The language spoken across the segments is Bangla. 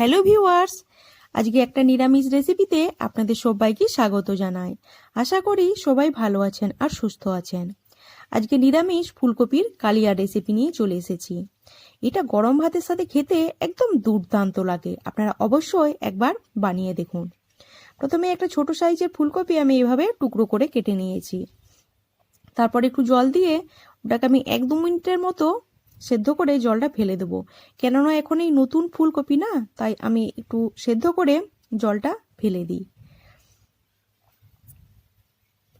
হ্যালো ভিউয়ার্স, আজকে একটা নিরামিষ রেসিপিতে আপনাদের সবাইকে স্বাগত জানাই। আশা করি সবাই ভালো আছেন আর সুস্থ আছেন। আজকে নিরামিষ ফুলকপির কালিয়া রেসিপি নিয়ে চলে এসেছি। এটা গরম ভাতের সাথে খেতে একদম দুর্দান্ত লাগে। আপনারা অবশ্যই একবার বানিয়ে দেখুন। প্রথমে একটা ছোট সাইজের ফুলকপি আমি এভাবে টুকরো করে কেটে নিয়েছি। তারপর একটু জল দিয়ে ওটাকে আমি এক দু মিনিটের মতো সেদ্ধ করে জলটা ফেলে দেবো। কেননা এখন এই নতুন ফুলকপি না, তাই আমি একটু সেদ্ধ করে জলটা ফেলে দিই।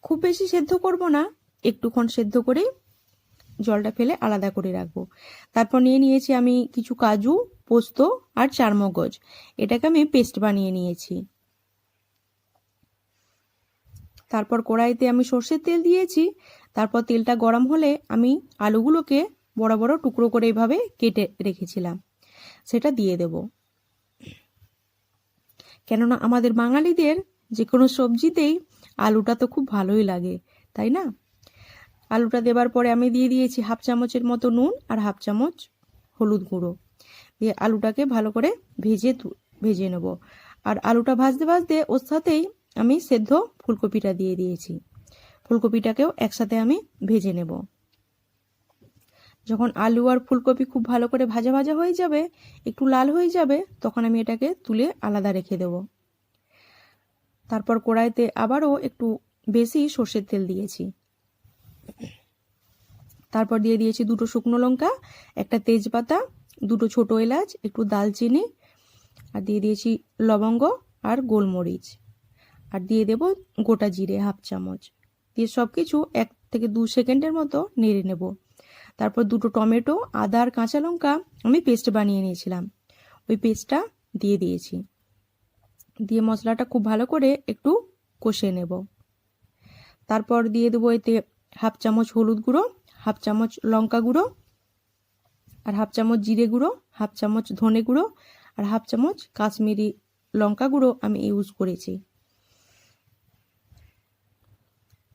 খুব বেশি সেদ্ধ করব না, একটুক্ষণ সেদ্ধ করে জলটা ফেলে আলাদা করে রাখব। তারপর নিয়ে নিয়েছি আমি কিছু কাজু, পোস্ত আর চারমগজ। এটাকে আমি পেস্ট বানিয়ে নিয়েছি। তারপর কড়াইতে আমি সর্ষের তেল দিয়েছি। তারপর তেলটা গরম হলে আমি আলুগুলোকে বড় বড় টুকরো করে এইভাবে কেটে রেখেছিলাম। সেটা দিয়ে দেব। কেননা আমাদের বাঙালিদের যে কোনো সবজিতেই আলুটা তো খুব ভালোই লাগে, তাই না? আলুটা দেবার পরে আমি দিয়ে দিয়েছি হাফ চামচের মতো নুন আর হাফ চামচ হলুদ গুঁড়ো। দিয়ে আলুটাকে ভালো করে ভেজে ভেজে নেব। আর আলুটা ভাজতে ভাজতে ওর সাথেই আমি সেদ্ধ ফুলকপিটা দিয়ে দিয়েছি। ফুলকপিটাকেও একসাথে আমি ভেজে নেব। যখন আলু আর ফুলকপি খুব ভালো করে ভাজা ভাজা হয়ে যাবে, একটু লাল হয়ে যাবে, তখন আমি এটাকে তুলে আলাদা রেখে দেব। তারপর কড়াইতে আবারও একটু বেশি সর্ষের তেল দিয়েছি। তারপর দিয়ে দিয়েছি দুটো শুকনো লঙ্কা, একটা তেজপাতা, দুটো ছোট এলাচ, একটু দালচিনি, আর দিয়ে দিয়েছি লবঙ্গ আর গোলমরিচ। আর দিয়ে দেব গোটা জিরে হাফ চামচ। দিয়ে সব কিছু এক থেকে দু সেকেন্ডের মতো নেড়ে নেব। তারপর দুটো টমেটো, আদা আর কাঁচা লঙ্কা আমি পেস্ট বানিয়ে নিয়েছিলাম। ওই পেস্টটা দিয়ে দিয়েছি। দিয়ে মশলাটা খুব ভালো করে একটু কষে নেব। তারপর দিয়ে দেবো এতে হাফ চামচ হলুদ গুঁড়ো, হাফ চামচ লঙ্কা গুঁড়ো, আর হাফ চামচ জিরে গুঁড়ো, হাফ চামচ ধনে গুঁড়ো, আর হাফ চামচ কাশ্মীরি লঙ্কা গুঁড়ো আমি ইউজ করেছি।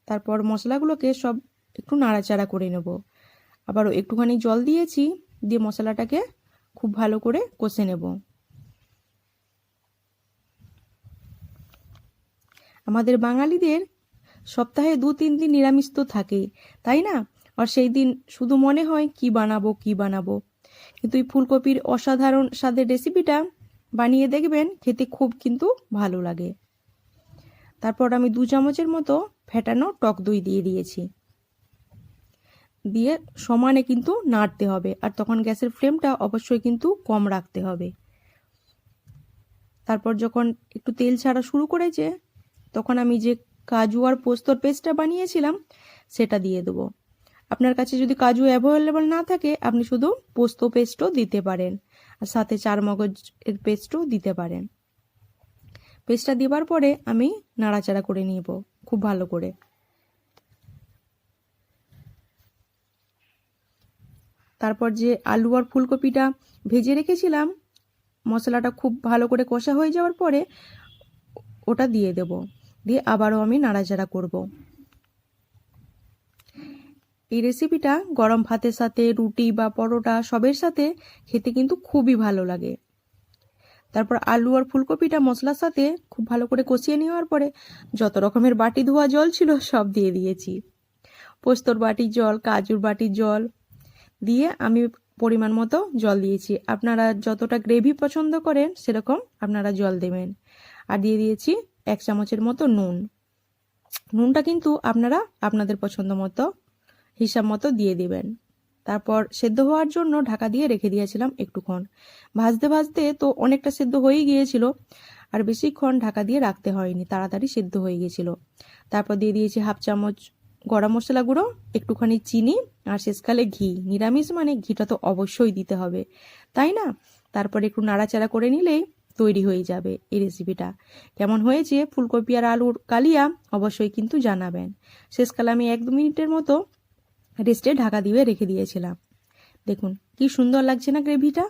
তারপর মশলাগুলোকে সব একটু নাড়াচাড়া করে নেব। আবারও একটুখানি জল দিয়েছি, দিয়ে মশলাটাকে খুব ভালো করে কষে নেব। আমাদের বাঙালিদের সপ্তাহে দু তিন দিন নিরামিষ তো থাকেই, তাই না? আর সেই দিন শুধু মনে হয় কি বানাবো কি বানাবো। কিন্তু এই ফুলকপির অসাধারণ স্বাদের রেসিপিটা বানিয়ে দেখবেন, খেতে খুব কিন্তু ভালো লাগে। তারপর আমি দু চামচের মতো ফেটানো টক দই দিয়ে দিয়েছি। দিয়ে সমানে কিন্তু নাড়তে হবে। আর তখন গ্যাসের ফ্লেমটা অবশ্যই কিন্তু কম রাখতে হবে। তারপর যখন একটু তেল ছাড়া শুরু করেছে, তখন আমি যে কাজু আর পোস্তর পেস্টটা বানিয়েছিলাম, সেটা দিয়ে দেবো। আপনার কাছে যদি কাজু অ্যাভেলেবল না থাকে, আপনি শুধু পোস্ত পেস্টও দিতে পারেন। আর সাথে চার মগজের পেস্টও দিতে পারেন। পেস্টটা দেবার পরে আমি নাড়াচাড়া করে নিব, খুব ভালো করে। তারপর যে আলু আর ফুলকপিটা ভেজে রেখেছিলাম, মশলাটা খুব ভালো করে কষা হয়ে যাওয়ার পরে ওটা দিয়ে দেব। দিয়ে আবারও আমি নাড়াচাড়া করব। এই রেসিপিটা গরম ভাতের সাথে, রুটি বা পরোটা সবের সাথে খেতে কিন্তু খুবই ভালো লাগে। তারপর আলু আর ফুলকপিটা মশলার সাথে খুব ভালো করে কষিয়ে নেওয়ার পরে যত রকমের বাটি ধোয়া জল ছিল সব দিয়ে দিয়েছি। পোস্তর বাটির জল, কাজুর বাটির জল দিয়ে আমি পরিমাণ মতো জল দিয়েছি। আপনারা যতটা গ্রেভি পছন্দ করেন, সেরকম আপনারা জল দেবেন। আর দিয়ে দিয়েছি এক চামচের মতো নুন। নুনটা কিন্তু আপনারা আপনাদের পছন্দ মতো, হিসাব মতো দিয়ে দিবেন। তারপর সেদ্ধ হওয়ার জন্য ঢাকা দিয়ে রেখে দিয়েছিলাম একটুক্ষণ। ভাজতে ভাজতে তো অনেকটা সেদ্ধ হয়েই গিয়েছিল, আর বেশিক্ষণ ঢাকা দিয়ে রাখতে হয়নি, তাড়াতাড়ি সেদ্ধ হয়ে গিয়েছিল। তারপর দিয়ে দিয়েছি হাফ চামচ গরম মশলা গুঁড়ো, একটুখানি চিনি আর শেষকালে ঘি। নিরামিষ মানে ঘিটা তো অবশ্যই দিতে হবে। তাই না? তারপর একটু নাড়াচাড়া করে নিলেই তৈরি হয়ে যাবে এই রেসিপিটা কেমন হয়েছে? ফুলকপি আর আলুর কালিয়া অবশ্যই কিন্তু জানাবেন। শেষকালে আমি এক দু মিনিটের মতো রেস্টে ঢাকা দিয়ে রেখে দিয়েছিলাম। দেখুন, কি সুন্দর লাগছে না গ্রেভিটা